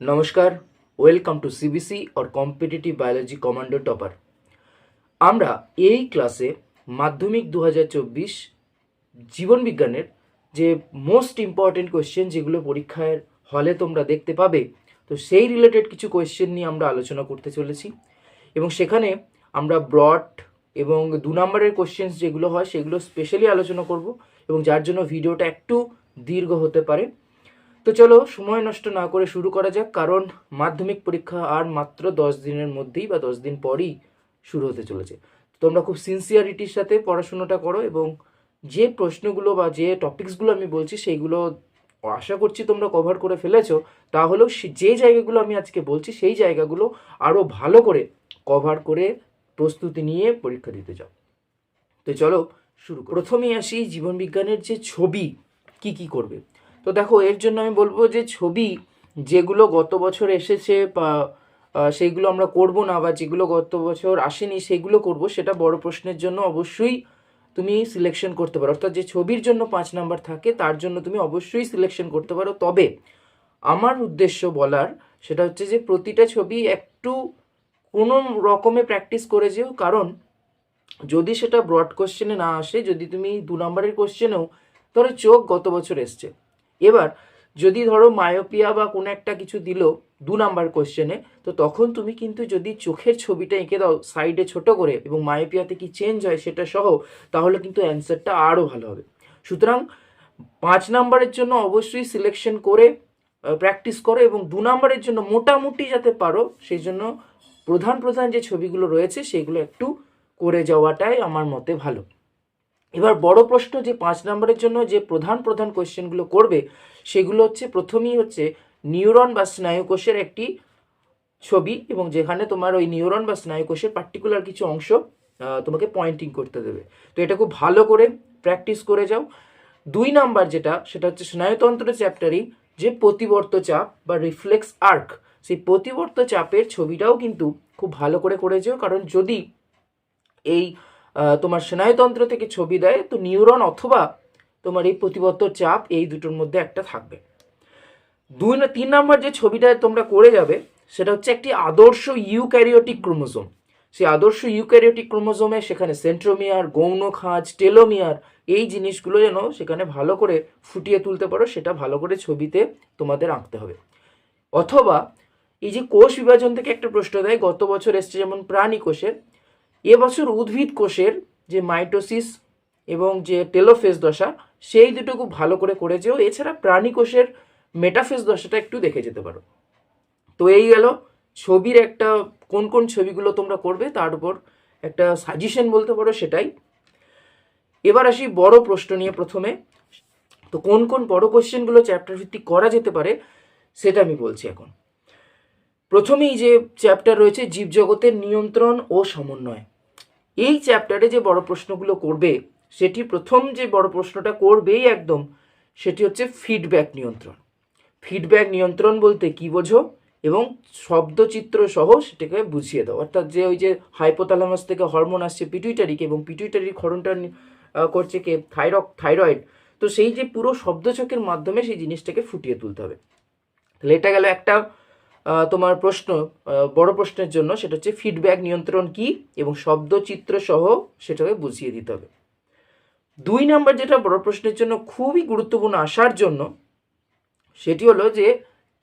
নমস্কার welcome to CBC or competitive biology commando topper আমরা এই ক্লাসে মাধ্যমিক দু জীবনবিজ্ঞানের যে মোস্ট ইম্পর্টেন্ট কোয়েশ্চেন যেগুলো পরীক্ষার হলে তোমরা দেখতে পাবে, তো সেই রিলেটেড কিছু কোয়েশ্চেন নিয়ে আমরা আলোচনা করতে চলেছি। এবং সেখানে আমরা ব্রড এবং দু নম্বরের কোয়েশ্চেন্স যেগুলো হয় সেগুলো স্পেশালি আলোচনা করব এবং যার জন্য ভিডিওটা একটু দীর্ঘ হতে পারে। তো চলো, সময় নষ্ট না করে শুরু করা যাক, কারণ মাধ্যমিক পরীক্ষা আর মাত্র দশ দিনের মধ্যেই বা দশ দিন পরই শুরু হতে চলেছে। তোমরা খুব সিনসিয়ারিটির সাথে পড়াশোনাটা করো এবং যে প্রশ্নগুলো বা যে টপিকসগুলো আমি বলছি, সেইগুলো আশা করছি তোমরা কভার করে ফেলেছো। তাহলেও যে জায়গাগুলো আমি আজকে বলছি, সেই জায়গাগুলো আরও ভালো করে কভার করে প্রস্তুতি নিয়ে পরীক্ষা দিতে যাও। তো চলো শুরু প্রথমেই আসি জীবনবিজ্ঞানের যে ছবি, কি কি করবে? তো দেখো, এর জন্য আমি বলব যে ছবি যেগুলো গত বছর এসেছে সেইগুলো আমরা করব না বা যেগুলো গত বছর আসেনি সেগুলো করব, সেটা বড় প্রশ্নের জন্য অবশ্যই তুমি সিলেকশন করতে পারো। অর্থাৎ যে ছবির জন্য পাঁচ নাম্বার থাকে, তার জন্য তুমি অবশ্যই সিলেকশন করতে পারো। তবে আমার উদ্দেশ্য বলার সেটা হচ্ছে যে প্রতিটা ছবি একটু কোনো রকমে প্র্যাকটিস করে যেও। কারণ যদি সেটা ব্রড কোশ্চেনে না আসে, যদি তুমি দু নম্বরের কোশ্চেনেও ধরো চোখ গত বছর এসছে এবার, যদি ধরো মায়োপিয়া বা কোনো একটা কিছু দিল দু নাম্বার কোশ্চেনে তো তখন তুমি কিন্তু যদি চোখের ছবিটা এঁকে দাও সাইডে ছোট করে এবং মায়োপিয়াতে কি চেঞ্জ হয় সেটা সহ, তাহলে কিন্তু অ্যান্সারটা আরও ভালো হবে। সুতরাং পাঁচ নাম্বারের জন্য অবশ্যই সিলেকশন করে প্র্যাকটিস করো এবং দু নাম্বারের জন্য মোটামুটি যাতে পারো, সেই জন্য প্রধান প্রধান যে ছবিগুলো রয়েছে সেগুলো একটু করে যাওয়াটাই আমার মতে ভালো। এবার বড় প্রশ্ন যে পাঁচ নম্বরের জন্য যে প্রধান প্রধান কোয়েশ্চেনগুলো করবে, সেগুলো হচ্ছে প্রথমেই হচ্ছে নিউরন বা স্নায়ুকোষের একটি ছবি এবং যেখানে তোমার ওই নিউরন বা স্নায়ুকোষের পার্টিকুলার কিছু অংশ তোমাকে পয়েন্টিং করতে দেবে। তো এটা খুব ভালো করে প্র্যাকটিস করে যাও। দুই নাম্বার যেটা, সেটা হচ্ছে স্নায়ুতন্ত্র চ্যাপ্টারই যে প্রতিবর্ত চাপ বা রিফ্লেক্স আর্ক সেই প্রতিবর্ত চাপের ছবিটাও কিন্তু খুব ভালো করে করে যেও। কারণ যদি এই তোমার স্নায়ুতন্ত্র থেকে ছবি দেয়? তো নিউরন অথবা তোমার এই প্রতিবর্ত চাপ এই দুটোর মধ্যে একটা থাকবে। দুই না, তিন নম্বর যে ছবিটা তোমরা করে যাবে, সেটা হচ্ছে একটি আদর্শ ইউক্যারিওটিক ক্রোমোজোম। সেই আদর্শ ইউক্যারিওটিক ক্রোমোজোমে সেখানে সেন্ট্রোমিয়ার, গৌণ খাঁজ, টেলোমিয়ার, এই জিনিসগুলো যেন সেখানে ভালো করে ফুটিয়ে তুলতে পারো, সেটা ভালো করে ছবিতে তোমাদের আঁকতে হবে। অথবা এই যে কোষ বিভাজন থেকে একটা প্রশ্ন দেয়, গত বছর এসছে যেমন প্রাণী কোষের এবছর উদ্ভিদ কোষের যে মাইটোসিস এবং যে টেলোফেজ দশা, সেই দুটো খুব ভালো করে করেছেও। এছাড়া প্রাণী কোষের মেটাফেজ দশাটা একটু দেখে যেতে পারো। তো এই গেল ছবির একটা, কোন কোন ছবিগুলো তোমরা করবে তার উপর একটা সাজেশন বলতে পারো সেটাই। এবার আসি বড় প্রশ্ন নিয়ে প্রথমে। তো কোন কোন বড় কোশ্চেনগুলো চ্যাপ্টার ভিত্তিক করা যেতে পারে, সেটা আমি বলছি এখন। প্রথমেই যে চ্যাপ্টার রয়েছে, জীবজগতের নিয়ন্ত্রণ ও সমন্বয়। এই চ্যাপ্টারে যে বড় প্রশ্নগুলো করবে, সেটি প্রথম যে বড় প্রশ্নটা করবেই একদম, সেটি হচ্ছে ফিডব্যাক নিয়ন্ত্রণ। ফিডব্যাক নিয়ন্ত্রণ বলতে কি বোঝো? এবং শব্দচিত্র সহ সেটাকে বুঝিয়ে দাও। অর্থাৎ যে ওই যে হাইপোথ্যালামাস থেকে হরমোন আসছে পিটুইটারিকে এবং পিটুইটারির ক্ষরণটা করছে কে? থাইরক থাইরয়েড তো সেই যে পুরো শব্দচকের মাধ্যমে সেই জিনিসটাকে ফুটিয়ে তুলতে হবে। তাহলে এটা গেল একটা তোমার প্রশ্ন বড় প্রশ্নের জন্য সেটা হচ্ছে ফিডব্যাক নিয়ন্ত্রণ কি এবং শব্দচিত্র সহ সেটাকে বুঝিয়ে দিতে হবে। দুই নাম্বার যেটা বড় প্রশ্নের জন্য খুবই গুরুত্বপূর্ণ আসার জন্য, সেটি হলো যে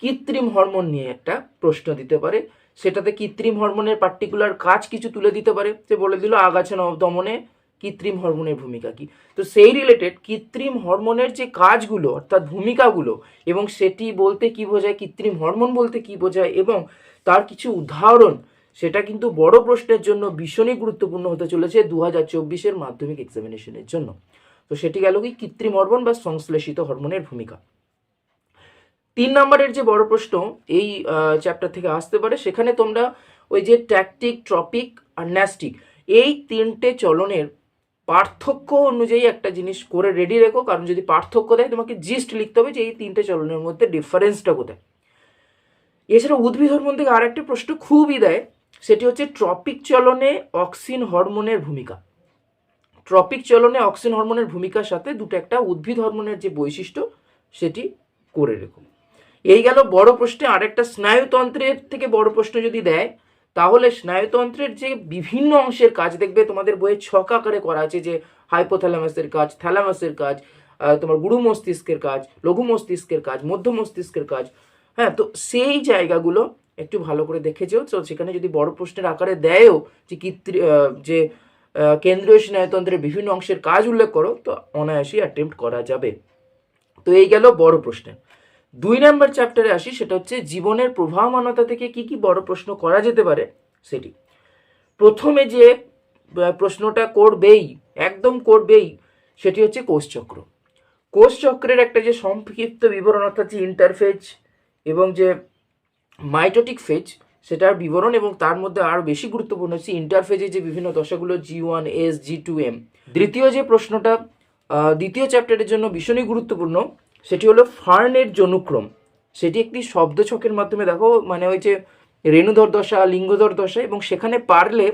কৃত্রিম হরমোন নিয়ে একটা প্রশ্ন দিতে পারে। সেটাতে কৃত্রিম হরমোনের পার্টিকুলার কাজ কিছু তুলে দিতে পারে। সে বলে দিল, আগাছা দমনে কৃত্রিম হরমোনের ভূমিকা কি? তো সেই রিলেটেড কৃত্রিম হরমোনের যে কাজগুলো, অর্থাৎ ভূমিকাগুলো, এবং সেটি বলতে কি বোঝায়, কৃত্রিম হরমোন বলতে কি বোঝায়, এবং তার কিছু উদাহরণ, সেটা কিন্তু বড় প্রশ্নের জন্য ভীষণই গুরুত্বপূর্ণ হতে চলেছে দু হাজার চব্বিশের মাধ্যমিক এক্সামিনেশনের জন্য। তো সেটি গেল কি? কৃত্রিম হরমোন বা সংশ্লেষিত হরমোনের ভূমিকা। তিন নম্বরের যে বড় প্রশ্ন, এই চ্যাপ্টার থেকে আসতে পারে, সেখানে তোমরা ওই যে ট্যাকটিক ট্রপিক আর ন্যাস্টিক এই তিনটে চলনের পার্থক্য অনুযায়ী একটা জিনিস করে রেডি রেখো, কারণ যদি পার্থক্য দেয়, তোমাকে জিস্ট লিখতে হবে যে এই তিনটে চলনের মধ্যে ডিফারেন্সটা কোথায়। এছাড়া উদ্ভিদ হরমোন থেকে আর একটা প্রশ্ন খুবই দেয়, সেটি হচ্ছে ট্রপিক চলনে অক্সিন হরমোনের ভূমিকা। ট্রপিক চলনে অক্সিন হরমোনের ভূমিকার সাথে দুটো একটা উদ্ভিদ হরমোনের যে বৈশিষ্ট্য, সেটি করে রেখো। এই গেল বড় প্রশ্নে, আরেকটা স্নায়ুতন্ত্রের থেকে বড় প্রশ্ন যদি দেয় তাহলে স্নায়ুতন্ত্রের যে বিভিন্ন অংশের কাজ, দেখবে তোমাদের বইয়ে ছক আকারে করা আছে যে হাইপোথ্যালামাসের কাজ থ্যালামাসের কাজ তোমার গুরু মস্তিষ্কের কাজ, লঘু মস্তিষ্কের কাজ, মধ্য মস্তিষ্কের কাজ হ্যাঁ তো সেই জায়গাগুলো একটু ভালো করে দেখেছ তো সেখানে যদি বড় প্রশ্নের আকারে দেয়ও যে কৃত্রি যে কেন্দ্রীয় স্নায়ুতন্ত্রের বিভিন্ন অংশের কাজ উল্লেখ করো, তো অনায়াসেই অ্যাটেম্প্ট করা যাবে। তো এই গেল বড় প্রশ্নে। দুই নম্বর চ্যাপ্টারে আসি, সেটা হচ্ছে জীবনের প্রবাহমানতা থেকে কি কি বড় প্রশ্ন করা যেতে পারে সেটি। প্রথমে যে প্রশ্নটা করবেই, একদম করবেই, সেটি হচ্ছে কোষচক্র কোষচক্রের একটা যে সংক্ষিপ্ত বিবরণ, অর্থাৎ যে ইন্টারফেজ এবং যে মাইটোটিক ফেজ সেটার বিবরণ এবং তার মধ্যে আরও বেশি গুরুত্বপূর্ণ হচ্ছে ইন্টারফেজে যে বিভিন্ন দশাগুলো G one S G two M দ্বিতীয় যে প্রশ্নটা দ্বিতীয় চ্যাপ্টারের জন্য ভীষণই গুরুত্বপূর্ণ সেটি হলো ফার্নের জনুক্রম। সেটি একটি শব্দ ছকের মাধ্যমে, দেখো মানে ওই যে রেণুধর দশা, লিঙ্গধর দশা, এবং সেখানে পারলে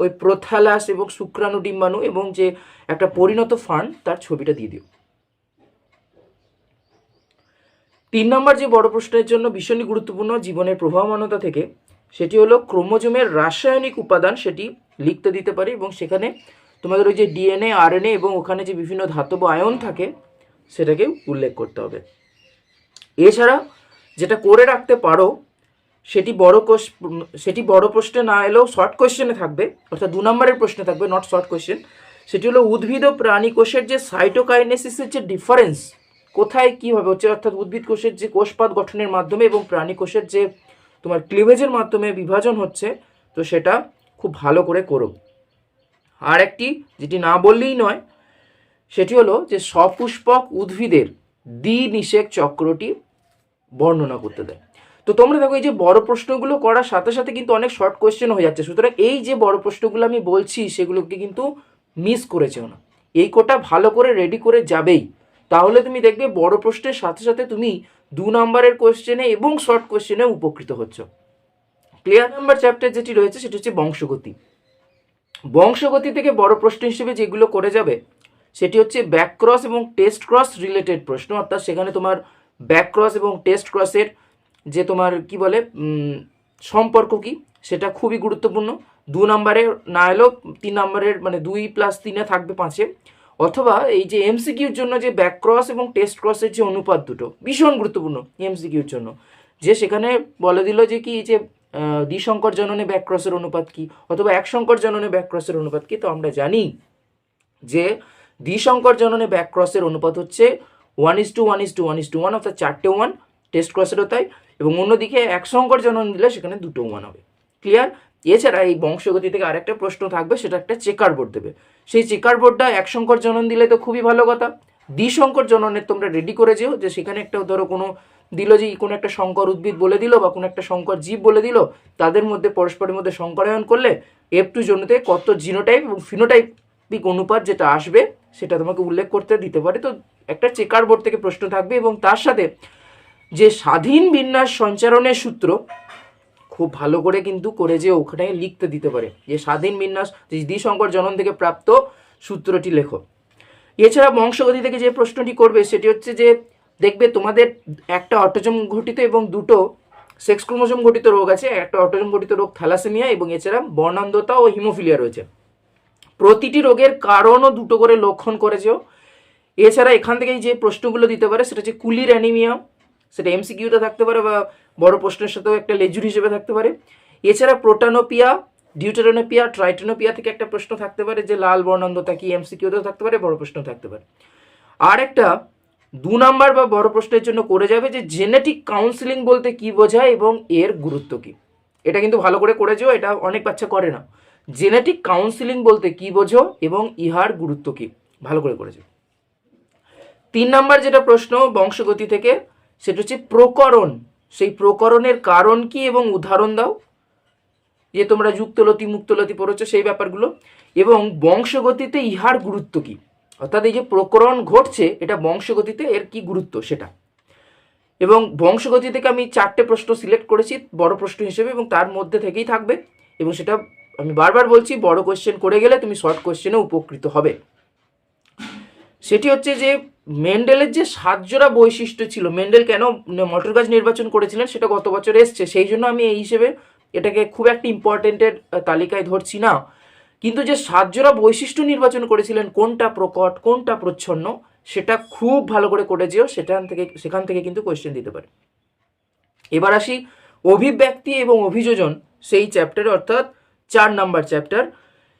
ওই প্রথালাস এবং শুক্রাণু ডিম্বাণু এবং যে একটা পরিণত ফার্ন, তার ছবিটা দিয়ে দিও। তিন নম্বর যে বড় প্রশ্নের জন্য ভীষণই গুরুত্বপূর্ণ জীবনের প্রবাহমানতা থেকে, সেটি হলো ক্রোমোজোমের রাসায়নিক উপাদান সেটি লিখতে দিতে পারে এবং সেখানে তোমাদের ওই যে ডিএনএ, আরএনএ এবং ওখানে যে বিভিন্ন ধাতব আয়ন থাকে সেটাকে উল্লেখ করতে হবে। এছাড়া যেটা করে রাখতে পারো, সেটি বড় কোশ সেটি বড় প্রশ্নে না এলেও শর্ট কোশ্চেনে থাকবে, অর্থাৎ দু নম্বরের প্রশ্নে থাকবে নট শর্ট কোয়েশ্চেন সেটি হলো উদ্ভিদ ও প্রাণী কোষের যে সাইটোকাইনেসিসের যে ডিফারেন্স কোথায় কী হবে? হচ্ছে অর্থাৎ উদ্ভিদ কোষের যে কোষপাত গঠনের মাধ্যমে এবং প্রাণী কোষের যে তোমার ক্লিভেজের মাধ্যমে বিভাজন হচ্ছে, তো সেটা খুব ভালো করে করো। আর একটি যেটি না বললেই নয় সেটি হলো যে সপুষ্পক উদ্ভিদের দ্বিনিষেক চক্রটি বর্ণনা করতে দেয়। তো তোমরা দেখো, এই যে বড় প্রশ্নগুলো করার সাথে সাথে কিন্তু অনেক শর্ট কোয়েশ্চেন হয়ে যাচ্ছে। সুতরাং এই যে বড় প্রশ্নগুলো আমি বলছি, সেগুলোকে কিন্তু মিস করেছেও না। এই কোটা ভালো করে রেডি করে যাবেই। তাহলে তুমি দেখবে বড় প্রশ্নের সাথে সাথে তুমি দু নম্বরের কোয়েশ্চেনে এবং শর্ট কোয়েশ্চেনে উপকৃত হচ্ছ। ক্লিয়ার নাম্বার চ্যাপ্টার যেটি রয়েছে, সেটি হচ্ছে বংশগতি। বংশগতি থেকে বড় প্রশ্ন হিসেবে যেগুলো করে যাবে সেটি হচ্ছে ব্যাক ক্রস এবং টেস্ট ক্রস রিলেটেড প্রশ্ন। অর্থাৎ সেখানে তোমার ব্যাক ক্রস এবং টেস্ট ক্রসের যে তোমার কি বলে সম্পর্ক কি, সেটা খুবই গুরুত্বপূর্ণ। দু নম্বরে না এলেও তিন নম্বরের মানে দুই প্লাস তিনে থাকবে পাঁচে। অথবা এই যে এমসিকিউর জন্য যে ব্যাক ক্রস এবং টেস্ট ক্রসের যে অনুপাত দুটো, ভীষণ গুরুত্বপূর্ণ এমসিকিউর জন্য। যে সেখানে বলে দিল যে কি যে দ্বিসংকর জননে ব্যাক ক্রসের অনুপাত কি, অথবা এক সংকর জননে ব্যাক ক্রসের অনুপাত কি, তো আমরা জানি যে দ্বিসংকর জননে ব্যাক ক্রসের অনুপাত হচ্ছে one is to one is to one is to one অর্থাৎ চারটে ওয়ান টেস্ট ক্রসেরও তাই এবং অন্যদিকে এক সংকর জনন দিলে সেখানে দুটো ওয়ান হবে। ক্লিয়ার এছাড়া এই বংশগতি থেকে আরেকটা প্রশ্ন থাকবে, সেটা একটা চেকার বোর্ড দেবে। সেই চেকার বোর্ডটা এক সংকর জনন দিলে তো খুবই ভালো কথা। দ্বিসংকর জননের তোমরা রেডি করে যেও যে সেখানে একটা ধরো কোনো দিল যে কোনো একটা শঙ্কর উদ্ভিদ বলে দিল বা কোনো একটা শঙ্কর জীব বলে দিল, তাদের মধ্যে পরস্পরের মধ্যে সংকরায়ন করলে এফ টু জনুতে কত জিনোটাইপ এবং ফিনোটাইপিক অনুপাত যেটা আসবে সেটা তোমাকে উল্লেখ করতে দিতে পারে। তো একটা চেকার বোর্ড থেকে প্রশ্ন থাকবে এবং তার সাথে যে স্বাধীন বিন্যাস সঞ্চারণের সূত্র খুব ভালো করে কিন্তু করে যে ওখানে লিখতে দিতে পারে। যে স্বাধীন বিন্যাস, যে দ্বিসংকর জনন থেকে প্রাপ্ত সূত্রটি লেখো। এছাড়া বংশগতি থেকে যে প্রশ্নটি করবে সেটি হচ্ছে যে, দেখবে তোমাদের একটা অটোজম ঘটিত এবং দুটো সেক্স ক্রোমোজম ঘটিত রোগ আছে। একটা অটোজম ঘটিত রোগ থ্যালাসেমিয়া এবং এছাড়া বর্ণান্ধতা ও হিমোফিলিয়া রয়েছে। প্রতিটি রোগের কারণও দুটো করে লক্ষণ করেছেও এছাড়া এখান থেকেই যে প্রশ্নগুলো দিতে পারে, সেটা হচ্ছে কুলির অ্যানিমিয়া, সেটা এমসিকিউতে থাকতে পারে বা বড় প্রশ্নের সাথেও একটা লেজুর হিসেবে থাকতে পারে। এছাড়া প্রোটানোপিয়া, ডিউটেরোনোপিয়া, ট্রাইটোনোপিয়া থেকে একটা প্রশ্ন থাকতে পারে যে লাল বর্ণান্ধতা কি এমসিকিউতেও থাকতে পারে, বড় প্রশ্ন থাকতে পারে। আর একটা দু নাম্বার বা বড় প্রশ্নের জন্য করে যাবে যে জেনেটিক কাউন্সিলিং বলতে কি বোঝায় এবং এর গুরুত্ব কি। এটা কিন্তু ভালো করে করেছ এটা অনেক বাচ্চা করে না। জেনেটিক কাউন্সিলিং বলতে কি বোঝো এবং ইহার গুরুত্ব কি? ভালো করে করেছ তিন নাম্বার যেটা প্রশ্ন বংশগতি থেকে, সেটা হচ্ছে প্রকরণ। সেই প্রকরণের কারণ কি এবং উদাহরণ দাও। যে তোমরা যুক্তলতি, মুক্তলতি পড়েছো সেই ব্যাপারগুলো। এবং বংশগতিতে ইহার গুরুত্ব কি? অর্থাৎ এই যে প্রকরণ ঘটছে, এটা বংশগতিতে এর কি গুরুত্ব সেটা? এবং বংশগতি থেকে আমি চারটে প্রশ্ন সিলেক্ট করেছি, বড় প্রশ্ন হিসেবে এবং তার মধ্যে থেকেই থাকবে। এবং সেটা আমি বারবার বলছি, বড় কোশ্চেন করে গেলে তুমি শর্ট কোয়েশ্চেনে উপকৃত হবে। সেটি হচ্ছে যে মেন্ডেলের যে সাতজোড়া বৈশিষ্ট্য ছিল মেন্ডেল কেন মটর গাছ নির্বাচন করেছিলেন সেটা গত বছর এসছে, সেই জন্য আমি এই হিসেবে এটাকে খুব একটা ইম্পর্টেন্টের তালিকায় ধরছি না। কিন্তু যে সাতজোড়া বৈশিষ্ট্য নির্বাচন করেছিলেন, কোনটা প্রকট, কোনটা প্রচ্ছন্ন, সেটা খুব ভালো করে করে যেও সেখান থেকে সেখান থেকে কিন্তু কোয়েশ্চেন দিতে পারে। এবার আসি, অভিব্যক্তি এবং অভিযোজন, সেই চ্যাপ্টারে অর্থাৎ চার নাম্বার চ্যাপ্টার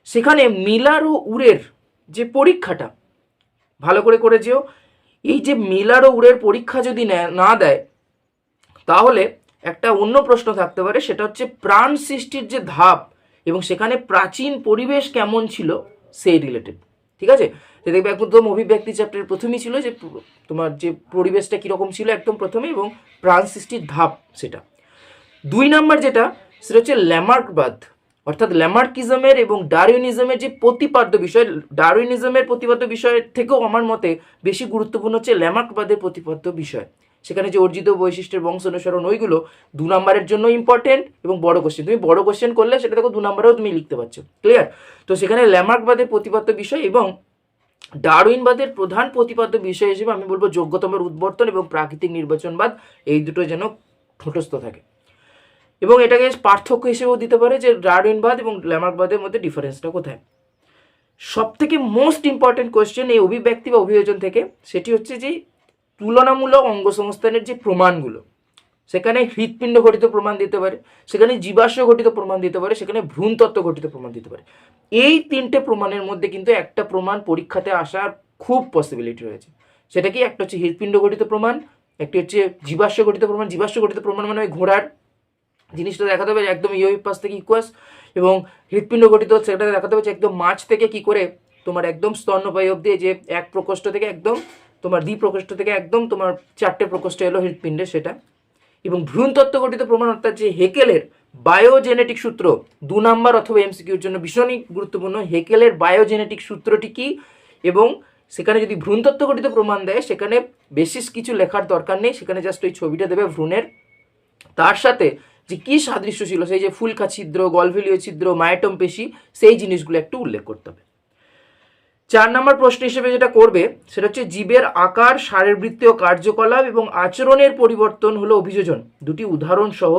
সেখানে মিলার ও উড়ের যে পরীক্ষাটা, ভালো করে করে যেও, এই যে মিলার ও উড়ের পরীক্ষা যদি নে- দেয়, তাহলে একটা অন্য প্রশ্ন থাকতে পারে, সেটা হচ্ছে প্রাণ সৃষ্টির যে ধাপ এবং সেখানে প্রাচীন পরিবেশ কেমন ছিল, সেই রিলেটেড ঠিক আছে? যে দেখবে একদম অভিব্যক্তি চ্যাপ্টারের প্রথমেই ছিল যে তোমার যে পরিবেশটা কীরকম ছিল একদম প্রথমে এবং প্রাণ সৃষ্টির ধাপ সেটা। দুই নাম্বার যেটা, সেটা হচ্ছে ল্যামার্কবাদ অর্থাৎ ল্যামার্কিজমের এবং ডারউইনিজমের যে প্রতিপাদ্য বিষয়, ডারউইনিজমের প্রতিপাদ্য বিষয়ের থেকেও আমার মতে বেশি গুরুত্বপূর্ণ হচ্ছে ল্যামার্কবাদের প্রতিপাদ্য বিষয়। সেখানে যে অর্জিত বৈশিষ্ট্যের বংশ অনুসরণ ওইগুলো দু নম্বরের জন্য ইম্পর্টেন্ট এবং বড় কোশ্চেন তুমি বড় কোশ্চেন করলে সেটা দেখো দু নম্বরেও তুমি লিখতে পারছ। ক্লিয়ার তো সেখানে ল্যামার্কবাদের প্রতিপাদ্য বিষয় এবং ডারউইনবাদের প্রধান প্রতিপাদ্য বিষয় হিসেবে আমি বলব যোগ্যতমের উদ্বর্তন এবং প্রাকৃতিক নির্বাচনবাদ, এই দুটো যেন ঠোঁটস্থ থাকে। এবং এটাকে পার্থক্য হিসেবেও দিতে পারে যে ডারউইনবাদ এবং ল্যামার্কবাদের মধ্যে ডিফারেন্সটা কোথায়? সব থেকে মোস্ট ইম্পর্টেন্ট কোয়েশ্চেন এই অভিব্যক্তি বা অভিযোজন থেকে সেটি হচ্ছে যে তুলনামূলক অঙ্গসংস্থানের যে প্রমাণগুলো, সেখানে হৃৎপিণ্ড ঘটিত প্রমাণ দিতে পারে, সেখানে জীবাশ্ম ঘটিত প্রমাণ দিতে পারে, সেখানে ভ্রূণতত্ত্ব ঘটিত প্রমাণ দিতে পারে। এই তিনটে প্রমাণের মধ্যে কিন্তু একটা প্রমাণ পরীক্ষাতে আসার খুব পসিবিলিটি রয়েছে। সেটা কি? একটা হচ্ছে হৃৎপিণ্ড ঘটিত প্রমাণ, একটি হচ্ছে জীবাশ্ম ঘটিত প্রমাণ। জীবাশ্ম ঘটিত প্রমাণ মানে ঘোড়ার জিনিসটা দেখাতে হবে একদম ইয়োই পাশ থেকে ইকুয়াস এবং হৃৎপিণ্ড গঠিত সেটা দেখাতে যে একদম মাছ থেকে কি করে তোমার একদম স্তন্যপায়ী অব্দি যে এক প্রকোষ্ঠ থেকে একদম তোমার দ্বি প্রকোষ্ঠ থেকে একদম তোমার চারটে প্রকোষ্ঠ এলো হৃৎপিণ্ডে সেটা। এবং ভ্রূণতত্ত্ব গঠিত প্রমাণ অর্থাৎ যে হেকেলের বায়োজেনেটিক সূত্র দু নাম্বার অথবা এমসিকিউর জন্য ভীষণই গুরুত্বপূর্ণ, হেকেলের বায়োজেনেটিক সূত্রটি কি? এবং সেখানে যদি ভ্রূণতত্ত্ব গঠিত প্রমাণ দেয়, সেখানে বেশিস কিছু লেখার দরকার নেই, সেখানে জাস্ট ওই ছবিটা দেবে ভ্রূণের। তার সাথে যে কী সাদৃশ্য ছিল, সেই যে ফুলকা ছিদ্র গলভিলীয় ছিদ্র, মায়াটম পেশি, সেই জিনিসগুলো একটু উল্লেখ করতে হবে। চার নম্বর প্রশ্ন হিসেবে যেটা করবে, সেটা হচ্ছে জীবের আকার, শারীরবৃত্তীয় কার্যকলাপ এবং আচরণের পরিবর্তন হলো অভিযোজন। দুটি উদাহরণ সহ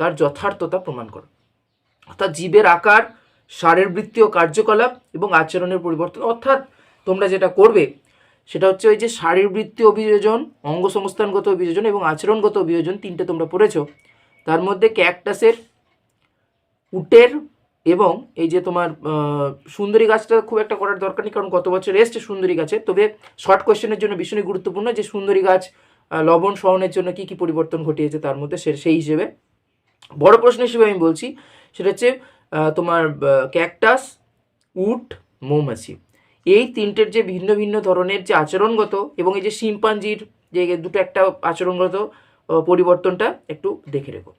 তার যথার্থতা প্রমাণ করো। অর্থাৎ জীবের আকার, শারীরবৃত্তীয় কার্যকলাপ এবং আচরণের পরিবর্তন। অর্থাৎ তোমরা যেটা করবে, সেটা হচ্ছে ওই যে শারীরবৃত্তীয় অভিযোজন অঙ্গ সংস্থানগত অভিযোজন এবং আচরণগত অভিযোজন তিনটে তোমরা পড়েছো। তার মধ্যে ক্যাকটাসের উটের এবং এই যে তোমার সুন্দরী গাছটা খুব একটা করার দরকার নেই, কারণ গত বছর এসছে সুন্দরী গাছে। তবে শর্ট কোয়েশ্চেনের জন্য ভীষণই গুরুত্বপূর্ণ যে সুন্দরী গাছ লবণ সহনের জন্য কি কি পরিবর্তন ঘটিয়েছে তার মধ্যে, সে, সেই হিসেবে। বড় প্রশ্ন হিসেবে আমি বলছি, সেটা হচ্ছে তোমার ক্যাকটাস, উট, মৌমাছি। এই তিনটের যে ভিন্ন ভিন্ন ধরনের যে আচরণগত এবং এই যে শিম্পাঞ্জির যে দুটো একটা আচরণগত পরিবর্তনটা একটু দেখে রেখো।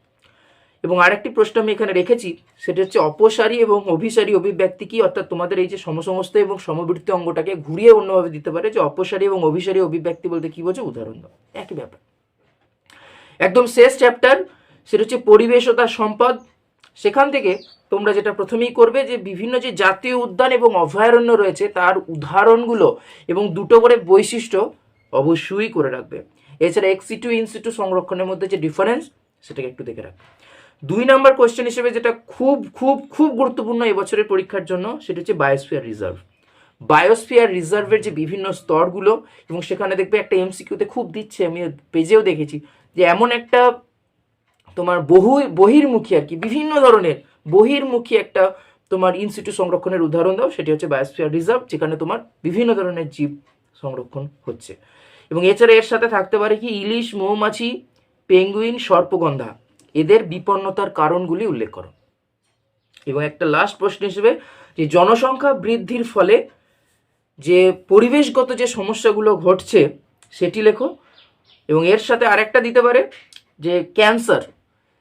এবং আরেকটি প্রশ্ন আমি এখানে রেখেছি, সেটা হচ্ছে অপসারী এবং অভিসারী অভিব্যক্তি কি? অর্থাৎ তোমাদের এই যে সমসমস্ত এবং সমবৃত্তি অঙ্গটাকে ঘুরিয়ে অন্যভাবে দিতে পারে, যে অপসারী এবং অভিসারী অভিব্যক্তি বলতে কি বোঝো? উদাহরণ দাও। একই ব্যাপার। একদম শেষ চ্যাপ্টার সেটা হচ্ছে পরিবেশ ও তার সম্পদ। সেখান থেকে তোমরা যেটা প্রথমেই করবে, যে বিভিন্ন যে জাতীয় উদ্যান এবং অভয়ারণ্য রয়েছে, তার উদাহরণগুলো এবং দুটো করে বৈশিষ্ট্য অবশ্যই করে রাখবে। এছাড়া এক্সিটু ইনসিটু সংরক্ষণের মধ্যে যে ডিফারেন্স সেটাকে একটু দেখে রাখবে। দুই নাম্বার কোয়েশ্চেন হিসেবে যেটা খুব খুব খুব গুরুত্বপূর্ণ এবছরের পরীক্ষার জন্য, সেটা হচ্ছে বায়োস্ফিয়ার রিজার্ভ বায়োস্ফিয়ার রিজার্ভের যে বিভিন্ন স্তরগুলো, এবং সেখানে দেখবে একটা এমসিকিউতে খুব দিচ্ছে, আমি পেজেও দেখেছি, যে এমন একটা তোমার বহু, বহির্মুখী আর কি, বিভিন্ন ধরনের বহির্মুখী একটা তোমার ইনস্টিটিউট সংরক্ষণের উদাহরণ দাও, সেটি হচ্ছে বায়োস্ফিয়ার রিজার্ভ যেখানে তোমার বিভিন্ন ধরনের জীব সংরক্ষণ হচ্ছে। এবং এছাড়া এর সাথে থাকতে পারে কি, ইলিশ, মৌমাছি পেঙ্গুইন সর্পগন্ধা। এদের বিপন্নতার কারণগুলি উল্লেখ করো। এবং একটা লাস্ট প্রশ্ন হিসেবে, যে জনসংখ্যা বৃদ্ধির ফলে যে পরিবেশগত যে সমস্যাগুলো ঘটছে, সেটি লেখো। এবং এর সাথে আরেকটা দিতে পারে, যে ক্যান্সার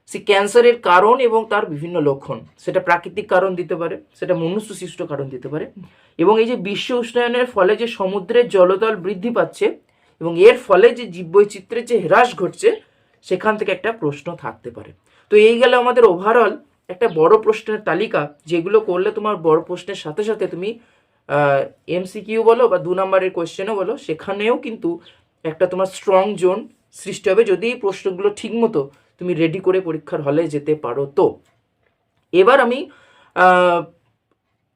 সেই ক্যান্সারের কারণ এবং তার বিভিন্ন লক্ষণ। সেটা প্রাকৃতিক কারণ দিতে পারে, সেটা মনুষ্য সৃষ্ট কারণ দিতে পারে। এবং এই যে বিশ্ব উষ্ণায়নের ফলে যে সমুদ্রের জলতল বৃদ্ধি পাচ্ছে, এবং এর ফলে যে জীববৈচিত্র্যের যে হ্রাস ঘটছে সেখান থেকে একটা প্রশ্ন থাকতে পারে। তো এই গেলে আমাদের ওভারঅল একটা বড় প্রশ্নের তালিকা, যেগুলো করলে তোমার বড় প্রশ্নের সাথে সাথে তুমি এমসিকিউ বলো বা দু নম্বরের কোয়েশ্চেনও বলো, সেখানেও কিন্তু একটা তোমার স্ট্রং জোন সৃষ্টি হবে। যদি এই প্রশ্নগুলো ঠিকমতো তুমি রেডি করে পরীক্ষার হলে যেতে পারো তো। এবার আমি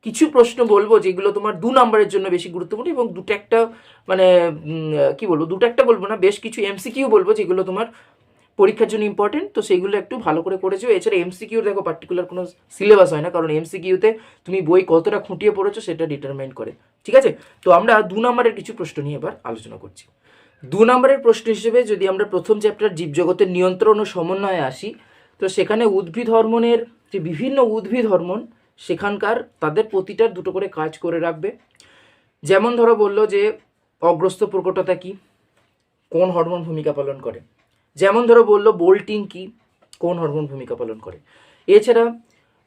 কিছু প্রশ্ন বলব যেগুলো তোমার দু নম্বরের জন্য বেশি গুরুত্বপূর্ণ এবং দুটো একটা মানে কি বলব, দুটো একটা বলব না, বেশ কিছু এমসিকিউ বলব যেগুলো তোমার পরীক্ষার জন্য ইম্পর্টেন্ট তো সেইগুলো একটু ভালো করে করেছ। এছাড়া এমসিকিউ দেখো পার্টিকুলার কোনো সিলেবাস হয় না, কারণ এমসিকিউতে তুমি বই কতটা খুঁটিয়ে পড়েছো সেটা ডিটারমাইন করে। ঠিক আছে? তো আমরা দু নম্বরের কিছু প্রশ্ন নিয়ে এবার আলোচনা করছি। দু নম্বরের প্রশ্ন হিসেবে যদি আমরা প্রথম চ্যাপ্টার জীবজগতের নিয়ন্ত্রণ ও সমন্বয়ে আসি, তো সেখানে উদ্ভিদ হরমোনের যে বিভিন্ন উদ্ভিদ হরমোন, সেখানকার তাদের প্রতিটার দুটো করে কাজ করে রাখবে। যেমন ধরো বলল যে অগ্রস্ত প্রকটতা কি? কোন হরমোন ভূমিকা পালন করে? যেমন ধরো বলল বোল্টিং কি? কোন হরমোন ভূমিকা পালন করে? এছাড়া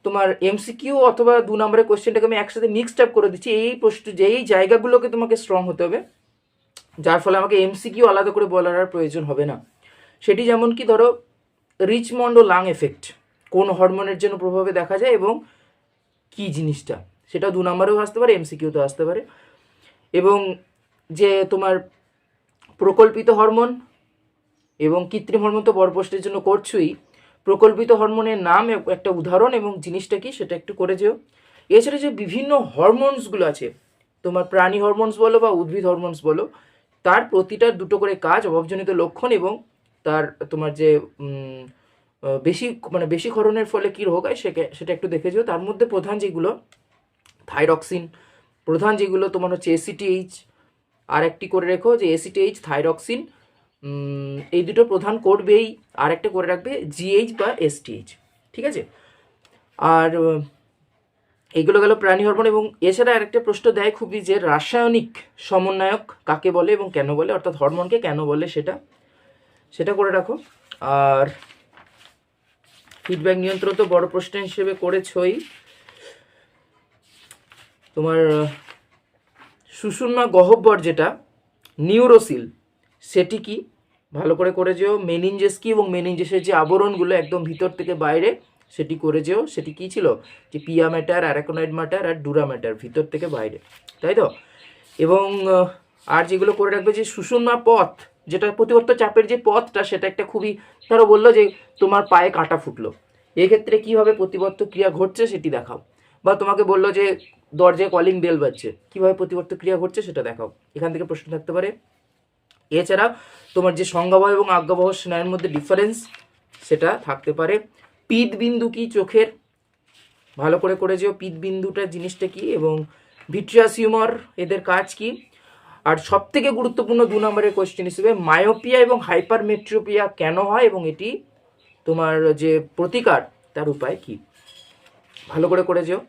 তোমার এমসিকিউ অথবা দু নম্বরের কোয়েশ্চেনটাকে আমি একসাথে মিক্সড আপ করে দিচ্ছি। এই প্রশ্ন যে এই জায়গাগুলোকে তোমাকে স্ট্রং হতে হবে, যার ফলে আমাকে এমসিকিউ আলাদা করে বলার আর প্রয়োজন হবে না। সেটি যেমন কি ধরো রিচমন্ড ও লাং এফেক্ট কোন হরমোনের জন্য প্রভাবে দেখা যায় এবং কি জিনিসটা? সেটা দু নম্বরেও আসতে পারে এমসিকিউতেও আসতে পারে। এবং যে তোমার প্রকল্পিত হরমোন এবং কৃত্রিম হরমোন তো প্রশ্নের জন্য করছই। প্রকল্পিত হরমোনের নাম একটা উদাহরণ এবং জিনিসটা কি সেটা একটু করে যেও। এছাড়া যে বিভিন্ন হরমোনসগুলো আছে, তোমার প্রাণী হরমোনস বলো বা উদ্ভিদ হরমোনস বলো, তার প্রতিটার দুটো করে কাজ অভাবজনিত লক্ষণ এবং তার তোমার যে বেশি মানে বেশি ক্ষরণের ফলে কী রোগ হয় সেটা সেটা একটু দেখে যেও। তার মধ্যে প্রধান যেগুলো, থাইরক্সিন, প্রধান যেগুলো তোমার হচ্ছে এসিটিএইচ আর একটি করে রেখো যে এসিটিএইচ, থাইরক্সিন এই দুটো প্রধান করবেই আর একটা করে রাখবে জিএইচ বা এসটিএইচ ঠিক আছে? আর এগুলো গেল প্রাণী হরমোন এবং এছাড়া আরেকটা প্রশ্ন দেয় খুবই যে রাসায়নিক সমন্বয়ক কাকে বলে এবং কেন বলে, অর্থাৎ হরমোনকে কেন বলে সেটা সেটা করে রাখো। আর ফিডব্যাক নিয়ন্ত্রণ তো বড় প্রশ্ন হিসেবে করেছই। তোমার, সুষুম্না গহ্বর যেটা, নিউরোসিল, সেটি কি? ভালো করে করে যেও। মেনিনজেস কি এবং মেনিনজেসের যে আবরণগুলো একদম ভিতর থেকে বাইরে, সেটি করে যেও। সেটি কি ছিল? যে পিয়া ম্যাটার, অ্যারাকোনাইড ম্যাটার আর ডুরা ম্যাটার ভিতর থেকে বাইরে। তাই তো? এবং আর যেগুলো করে রাখবে যে সুষুম্না পথ, যেটা প্রতিবর্ত চাপের যে পথটা, সেটা একটা খুবই, ধরো বলল যে তোমার পায়ে কাঁটা ফুটলো। এক্ষেত্রে কীভাবে প্রতিবর্ত ক্রিয়া ঘটছে সেটি দেখাও। বা তোমাকে বলল যে দরজায় কলিং বেল বাজছে। কীভাবে প্রতিবর্ত ক্রিয়া ঘটছে সেটা দেখাও। এখান থেকে প্রশ্ন থাকতে পারে। এছাড়া তোমার যে সংজ্ঞাবহ এবং আজ্ঞাবহ স্নায়ুর মধ্যে ডিফারেন্স সেটা থাকতে পারে। পিত বিন্দু কি চোখের? ভালো করে করে যেও পিত বিন্দুটা জিনিসটা কি এবং ভিট্রিয়াস হিউমার এদের কাজ কি? আর সব থেকে গুরুত্বপূর্ণ দু নম্বরের কোয়েশ্চেন হিসেবে মায়োপিয়া এবং হাইপারমেট্রোপিয়া কেন হয় এবং এটি তোমার যে প্রতিকার, তার উপায় কি? ভালো করে করে যেও।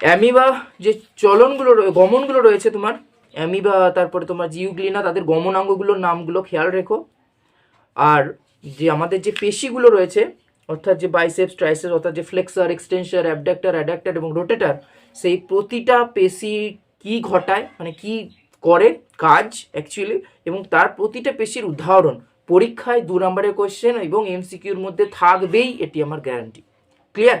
অ্যামিবা যে চলনগুলো গমনগুলো রয়েছে তোমার অ্যামিবা, তারপরে তোমার জিউগ্লিনা, তাদের গমনাঙ্গগুলোর নামগুলো খেয়াল রেখো। আর যে আমাদের যে পেশিগুলো রয়েছে, অর্থাৎ যে বাইসেপস ট্রাইসেপস অর্থাৎ যে ফ্লেক্সার এক্সটেনশার অ্যাবডাক্টার অ্যাডাক্টার এবং রোটেটার সেই প্রতিটা পেশি কি ঘটায় মানে কি করে কাজ অ্যাকচুয়ালি এবং তার প্রতিটা পেশির উদাহরণ, পরীক্ষায় দু নম্বরের কোয়েশ্চেন এবং এমসিকিউর মধ্যে থাকবেই, এটি আমার গ্যারান্টি ক্লিয়ার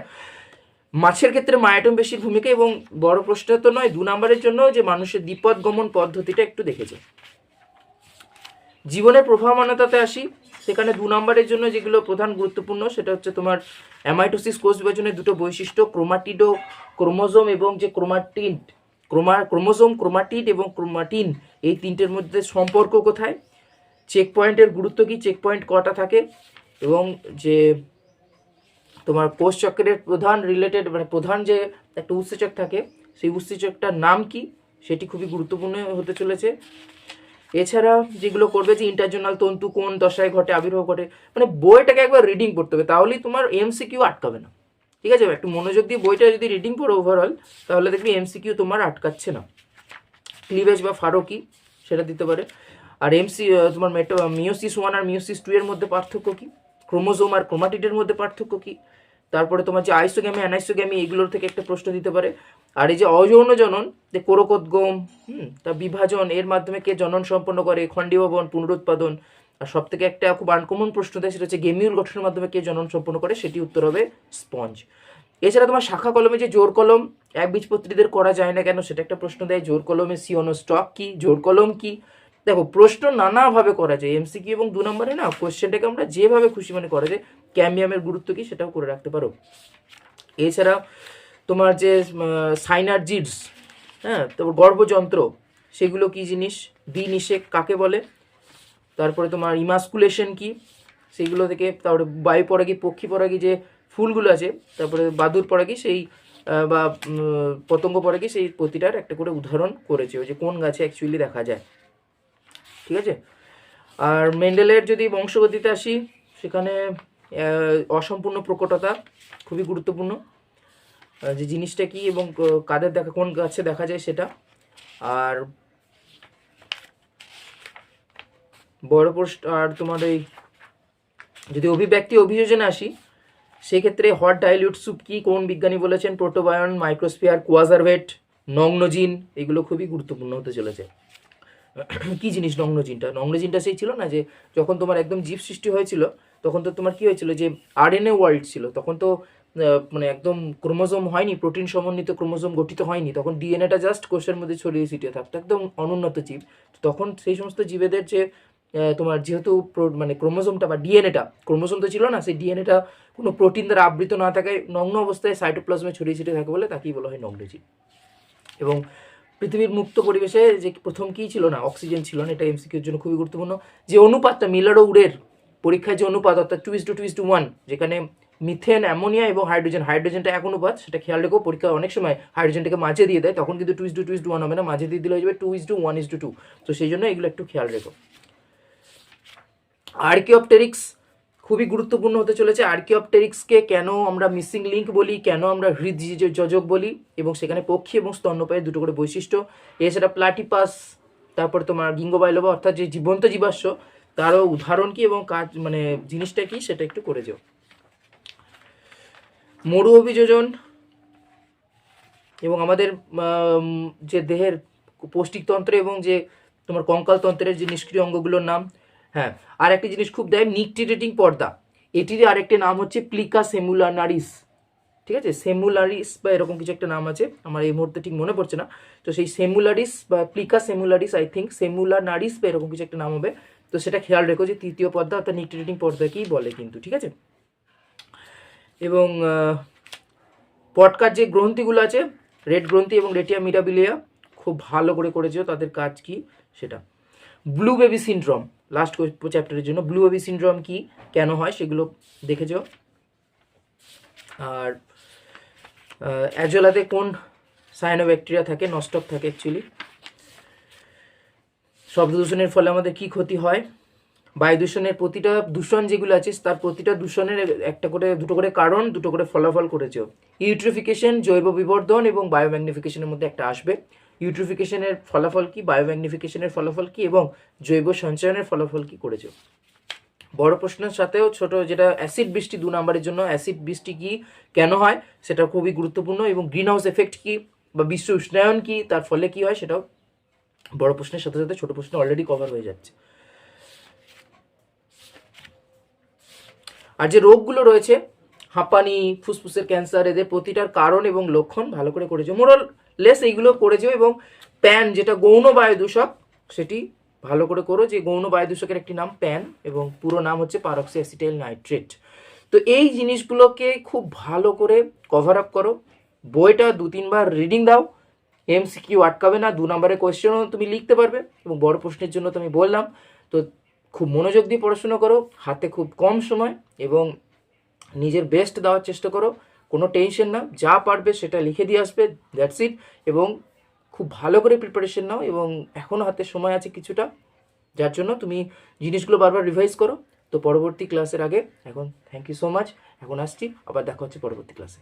মাছের ক্ষেত্রে মায়াটম বেশির ভূমিকা এবং বড় প্রশ্ন তো নয়, দু নম্বরের জন্য যে মানুষের বিপদ গমন পদ্ধতিটা একটু দেখেছে। জীবনের প্রভাবমানতাতে আসি, সেখানে দু নম্বরের জন্য যেগুলো প্রধান গুরুত্বপূর্ণ সেটা হচ্ছে তোমার অ্যামাইটোসিস কোষ বিভাজনের দুটো বৈশিষ্ট্য, ক্রোমাটিডো ক্রোমোজোম এবং যে ক্রোমাটিন ক্রোমা, ক্রোমোজোম, ক্রোমাটিড এবং ক্রোমাটিন এই তিনটের মধ্যে সম্পর্ক কোথায়? চেক পয়েন্টের গুরুত্ব কি? চেক পয়েন্ট কটা থাকে? এবং যে তোমার কোষ চক্রের প্রধান রিলেটেড মানে প্রধান যে একটা উৎসেচক থাকে, সেই উৎসেচকটার নাম কি? সেটি খুবই গুরুত্বপূর্ণ হতে চলেছে। এছাড়া যেগুলো করবে যে ইন্টারজোনাল তন্তু কোন দশায় ঘটে, আবির্ভাব ঘটে মানে বইটাকে একবার রিডিং পড়তে হবে, তাহলেই তোমার এমসিকিউ আটকাবে না। ঠিক আছে? একটু মনোযোগ দিয়ে বইটা যদি রিডিং পড়ো ওভারঅল তাহলে দেখবি এমসিকিউ তোমার আটকাচ্ছে না। ক্লিভেজ বা ফারকি, সেটা দিতে পারে। আর এমসি তোমার মেটো মিওসিস ওয়ান আর মিওসিস টু এর মধ্যে পার্থক্য কি? ক্রোমোজোম আর ক্রোমাটিডের মধ্যে পার্থক্য কি? তারপরে তোমার যে আইসোগ্যামি অ্যানাইসোগ্যামি এগুলোর থেকে একটা প্রশ্ন দিতে পারে। আর এই যে অযৌন জনন, যে কোরকোদ্গম হুম, তা বিভাজন, এর মাধ্যমে কে জনন সম্পন্ন করে? খণ্ডীভবন, পুনরুৎপাদন। আর সব থেকে একটা খুব আনকমন প্রশ্ন দেয়, সেটা হচ্ছে গেমিউল গঠনের মাধ্যমে কে জনন সম্পন্ন করে? সেটি উত্তর হবে স্পঞ্জ। এছাড়া তোমার শাখা কলমে যে জোর কলম, এক বীজপত্রীদের করা যায় না কেন? সেটা একটা প্রশ্ন দেয়। জোর কলমে সিওনো স্টক কি? জোর কলম কি? দেখো, প্রশ্ন নানাভাবে করা যায়। এমসিকিউ এবং দু নম্বরে না কোশ্চেনটাকে আমরা যেভাবে খুশি মানে করা যায় ক্যামিয়ামের গুরুত্ব কি সেটাও করে রাখতে পারো। এছাড়া তোমার যে সাইনার্জিডস হ্যাঁ তারপর গর্ভযন্ত্র, সেগুলো কি জিনিস? ডি নিষেক কাকে বলে? তারপরে তোমার ইমাস্কুলেশন কি? সেইগুলো থেকে তারপরে বায়ু পরাগী, পক্ষী পরাগী যে ফুলগুলো আছে, তারপরে বাদুর পরাগী, সেই বা পতঙ্গ পরাগী, সেই প্রতিটার একটা করে উদাহরণ করেছে। ওই যে কোন গাছে অ্যাকচুয়ালি দেখা যায়। ঠিক আছে? আর মেন্ডেলের যদি বংশগতিতে আসি, সেখানে অসম্পূর্ণ প্রকটতা, খুবই গুরুত্বপূর্ণ। যে জিনিসটা কি এবং কাদের দেখা, কোন গাছে দেখা যায় সেটা। আর বড় পোস্ট আর তোমার এই, যদি অভিব্যক্তি অভিযোজনে আসি, সেক্ষেত্রে হট ডাইলিউট স্যুপ কি, কোন বিজ্ঞানী বলেছেন? প্রোটোবায়ন মাইক্রোস্ফিয়ার কোয়াজারভেট নগ্নজিন এগুলো খুবই গুরুত্বপূর্ণ হতে চলেছে। কি জিনিস নগ্ন নগ্নজিনটা নগ্নজিনটা সেই ছিল না যে যখন তোমার একদম জীব সৃষ্টি হয়েছিল, তখন তো তোমার কি হয়েছিল যে আরএনএ ওয়ার্ল্ড ছিল, তখন তো মানে একদম ক্রোমোজোম হয়নি, প্রোটিন সমন্বিত ক্রোমোজোম গঠিত হয়নি, তখন ডিএনএটা জাস্ট কোষের মধ্যে ছড়িয়ে ছিটিয়ে থাকতো, একদম অনুন্নত জীব। তখন সেই সমস্ত জীবেদের যে তোমার যেহেতু মানে ক্রোমোজোমটা বা ডিএনএটা ক্রোমোজোম তো ছিল না, সেই ডিএনএটা কোনো প্রোটিন দ্বারা আবৃত না থাকায় নগ্ন অবস্থায় সাইটোপ্লাজমে ছড়িয়ে ছিটিয়ে থাকে বলে তাকেই বলা হয় নগ্নজীব। এবং পৃথিবীর মুক্ত পরিবেশে যে প্রথম কী ছিল না, অক্সিজেন ছিল না, এটা এমসিকিউর জন্য খুবই গুরুত্বপূর্ণ। যে অনুপাতটা মিলারো উডের পরীক্ষায় যে অনুপাত, অর্থাৎ two is to two is to one যেখানে মিথেন অ্যামোনিয়া এবং হাইড্রোজেন হাইড্রোজেনটা এক অনুপাত, সেটা খেয়াল রেখো পরীক্ষা অনেক সময় হাইড্রোজেনটাকে মাঝে দিয়ে দেয়, তখন কিন্তু two is to two is to one হবে না, মাঝে দিয়ে দিলে হয়ে যাবে two is to one is to two তো সেই জন্য এগুলো একটু খেয়াল রেখো। আর্কিওপটেরিক্স খুবই গুরুত্বপূর্ণ হতে চলেছে। আর্কিওপটেরিক্সকে কেন আমরা মিসিং লিঙ্ক বলি, কেন আমরা হৃদযোজক বলি, এবং সেখানে পক্ষী এবং স্তন্যপায়ের দুটো করে বৈশিষ্ট্য। এছাড়া প্লাটিপাস, তারপর তোমার গিঙ্গোবাইলোবা অর্থাৎ যে জীবন্ত জীবাশ্ম, তারও উদাহরণ কি এবং কাজ মানে জিনিসটা কি, সেটা একটু করে যাও মরু অভিযোজন এবং আমাদের যে দেহের পৌষ্টিকতন্ত্র এবং যে তোমার কঙ্কালতন্ত্রের যে নিষ্ক্রিয় অঙ্গগুলোর নাম হ্যাঁ আর একটা জিনিস খুব দেয় নিকটিরেটিং পর্দা। এটির আরেকটি নাম হচ্ছে প্লিকা সেমুলানারিস। ঠিক আছে? সেমুলারিস বা এরকম কিছু একটা নাম আছে, আমার এই মুহূর্তে ঠিক মনে পড়ছে না। তো সেই সেমুলারিস বা প্লিকা সেমুলারিস আই থিঙ্ক সেমুলানারিস বা এরকম কিছু একটা নাম হবে। তো সেটা খেয়াল রেখো যে তৃতীয় পর্দা অর্থাৎ নিকটিরেটিং পর্দাকেই বলে কিন্তু, ঠিক আছে? এবং পটকার যে গ্রন্থিগুলো আছে, রেড গ্রন্থি এবং রেটিয়া মিরাবিলিয়া, খুব ভালো করে করেছে তাদের কাজ কি সেটা। Blue baby syndrome. লাস্ট চ্যাপ্টারের জন্য ব্লু বেবি সিনড্রোম কি, কেন হয়, সেগুলো দেখে যাও আর অ্যাজোলাতে কোন সায়ানোব্যাকটেরিয়া থাকে, নস্টক থাকে অ্যাকচুয়ালি শব্দ দূষণের ফলে আমাদের কি ক্ষতি হয়? বায়ু দূষণের প্রতিটা দূষণ যেগুলো আছে, তার প্রতিটা দূষণের একটা করে, দুটো করে কারণ, দুটো করে ফলাফল করেছে। ইউট্রিফিকেশন জৈব বিবর্ধন এবং বায়োম্যাগনিফিকেশনের মধ্যে একটা আসবে। ইউট্রিফিকেশনের ফলাফল কি, বায়োম্যাগনিফিকেশনের ফলাফল কি এবং জৈব সঞ্চয়নের ফলাফল কি করেছে? বড় প্রশ্নের সাথেও ছোট যেটা অ্যাসিড বৃষ্টি দু নম্বরের জন্য অ্যাসিড বৃষ্টি কি, কেন হয়, সেটা খুবই গুরুত্বপূর্ণ এবং গ্রিন হাউস এফেক্ট কি বা বিশ্ব উষ্ণায়ন কি, তার ফলে কি হয় সেটাও বড় প্রশ্নের সাথে সাথে ছোট প্রশ্ন অলরেডি কভার হয়ে যাচ্ছে। আর যে রোগগুলো রয়েছে, হাঁপানি, ফুসফুসের ক্যান্সার এদের প্রতিটার কারণ এবং লক্ষণ ভালো করে করেছে। মোরাল লেস এইগুলো করে যেও এবং প্যান যেটা গৌণ বায়ু দূষক সেটি ভালো করে করো যে গৌণ বায়ু দূষকের একটি নাম প্যান এবং পুরো নাম হচ্ছে পারক্সি অ্যাসিটাইল নাইট্রেট তো এই জিনিসগুলোকে খুব ভালো করে কভার আপ করো। বইটা দু তিনবার রিডিং দাও। এমসিকিউ আটকাবে না, দু নম্বরের কোয়েশ্চেনও তুমি লিখতে পারবে এবং বড় প্রশ্নের জন্য তুমি বললাম। তো খুব মনোযোগ দিয়ে পড়াশোনা করো, হাতে খুব কম সময় এবং নিজের বেস্ট দেওয়ার চেষ্টা করো। কোনো টেনশন না যা পারবে সেটা লিখে দিয়ে আসবে দ্যাটস ইট এবং খুব ভালো করে প্রিপারেশন নাও এবং এখনও হাতে সময় আছে কিছুটা, যার জন্য তুমি জিনিসগুলো বারবার রিভাইজ করো। তো পরবর্তী ক্লাসের আগে, এখন থ্যাংক ইউ সো মাচ এখন আসছি, আবার দেখা হচ্ছে পরবর্তী ক্লাসে